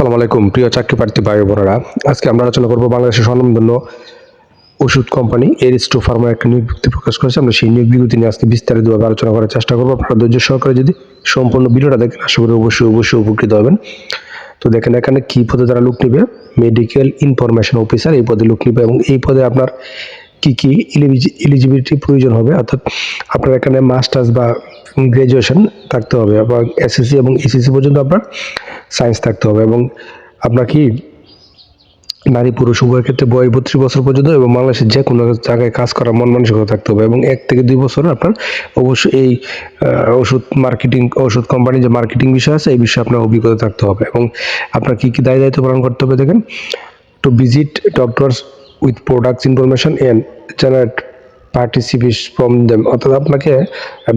আসসালামু আলাইকুম, প্রিয় চাকরি প্রার্থী ভাই বোনেরা। আজকে আমরা আলোচনা করব বাংলাদেশের স্বনামধন্য ওষুধ কোম্পানি এরিস্টো ফার্মা একটা নিয়োগ বিজ্ঞপ্তি প্রকাশ করেছে। আমরা সেই নিয়োগ বিজ্ঞপ্তি নিয়ে আজকে বিস্তারিতভাবে আলোচনা করার চেষ্টা করব। আপনারা ধৈর্য সহকারে যদি সম্পূর্ণ ভিডিওটা দেখেন, আশা করি অবশ্যই অবশ্যই উপকৃত হবেন। তো দেখেন, এখানে কী পদে তারা লোক নিবে? মেডিকেল ইনফরমেশন অফিসার এই পদে লোক নিবে এবং এই পদে আপনার কি কি এলিজিবিলিটি প্রয়োজন হবে? অর্থাৎ আপনার এখানে মাস্টার্স বা গ্রাজুয়েশন থাকতে হবে এবং এসএসসি এবং এসএসসি পর্যন্ত আপনার সায়েন্স থাকতে হবে এবং আপনার কি নারী পুরুষ উভয়ের ক্ষেত্রে বয়স বত্রিশ বছর পর্যন্ত এবং বাংলাদেশের যে কোনো জায়গায় কাজ করার মন মানসিকতা থাকতে হবে এবং এক থেকে দুই বছর আপনার অবশ্যই এই ওষুধ মার্কেটিং ওষুধ কোম্পানির যে মার্কেটিং বিষয় আছে, এই বিষয়ে আপনার অভিজ্ঞতা থাকতে হবে এবং আপনার কী কী দায় দায়িত্ব পালন করতে হবে দেখেন? To visit doctors with products information and generate participate from them অর্থাৎ আপনাকে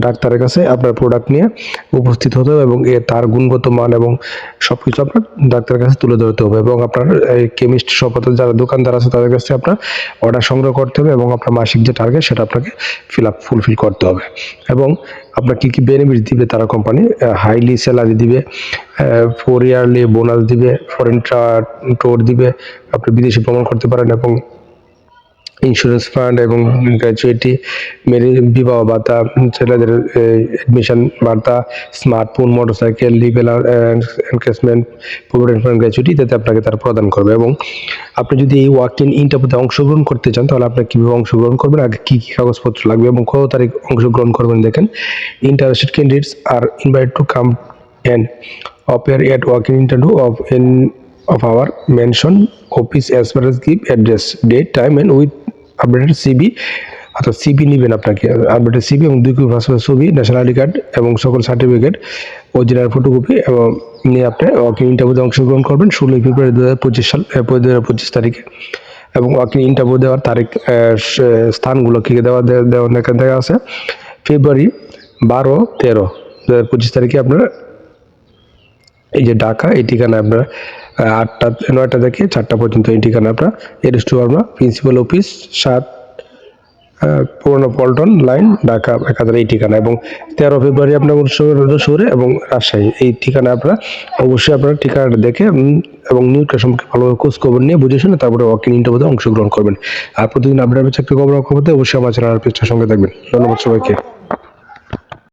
ডাক্তারের কাছে আপনার প্রোডাক্ট নিয়ে উপস্থিত হতে হবে এবং তার গুণগত মান এবং সব কিছু আপনার ডাক্তারের কাছে তুলে ধরতে হবে এবং আপনার এই কেমিস্ট সব যারা দোকানদার আছে তাদের কাছে আপনার অর্ডার সংগ্রহ করতে হবে এবং আপনার মাসিক যে টার্গেট সেটা আপনাকে ফিল আপ ফুলফিল করতে হবে। এবং আপনার কী কী বেনিফিট দিবে তারা কোম্পানি হাইলি স্যালারি দিবে ফোর ইয়ারলি বোনাস দিবে ফরেন টোর দিবে, আপনি বিদেশে ভ্রমণ করতে পারেন এবং ইন্স্যুরেন্স ফান্ড এবং গ্র্যাচুইটি বিবাহ ভাতা, ছেলেদের অ্যাডমিশন ভাতা smartphone motorcycle legal encashment provident fund gratuity ইত্যাদি আপনাকে তারা প্রদান করবে এবং আপনি যদি এই ওয়ার্ক ইন ইন্টারভিউতে অংশগ্রহণ করতে চান, তাহলে আপনি কীভাবে অংশগ্রহণ করবেন, আগে কী কী কাগজপত্র লাগবে এবং কত তারিখ অংশগ্রহণ করবেন দেখেন। Interested candidates R invite to come and appear at walk-in interview of, in, of our mention, office as well as give address, date, time and with updated CV অর্থাৎ সিবি নেবেন আপনাকে আপডেটেড সিবি এবং দুই copy passport ছবি national ID card এবং সকল certificate original photocopy এবং নিয়ে আপনি ওয়াকিং ইন্টারভিউতে অংশগ্রহণ করবেন ষোলোই ফেব্রুয়ারি দু হাজার পঁচিশ সাল দু হাজার পঁচিশ তারিখে। এবং ওয়াকিং ইন্টারভিউ দেওয়ার তারিখ স্থানগুলো কী দেওয়া দেওয়া দেখা আছে। ফেব্রুয়ারি বারো, তেরো দু হাজার পঁচিশ তারিখে আপনারা এই যে ঢাকা, এই ঠিকানা আপনার আটটা, নয়টা থেকে চারটা পর্যন্ত এই ঠিকানা আপনার address Aristo Pharma principal office সাত পুরনো পল্টন লাইন ঢাকা এক হাজার এই ঠিকানা এবং তেরো ফেব্রুয়ারি আপনার শহরে এবং রাজশাহী। এই ঠিকানা আপনারা অবশ্যই আপনার ঠিকানাটা দেখে এবং নিউজটা সম্পর্কে ভালোভাবে খোঁজ খবর নিয়ে বুঝে শুনে তারপরে ওয়াকিং ইন্টারভিউতে অংশগ্রহণ করবেন। আর প্রতিদিন আপডেট চাকরি খবর খবরতে অবশ্যই আমার চ্যানেল পেজটার সঙ্গে থাকবেন। ধন্যবাদ সবাইকে।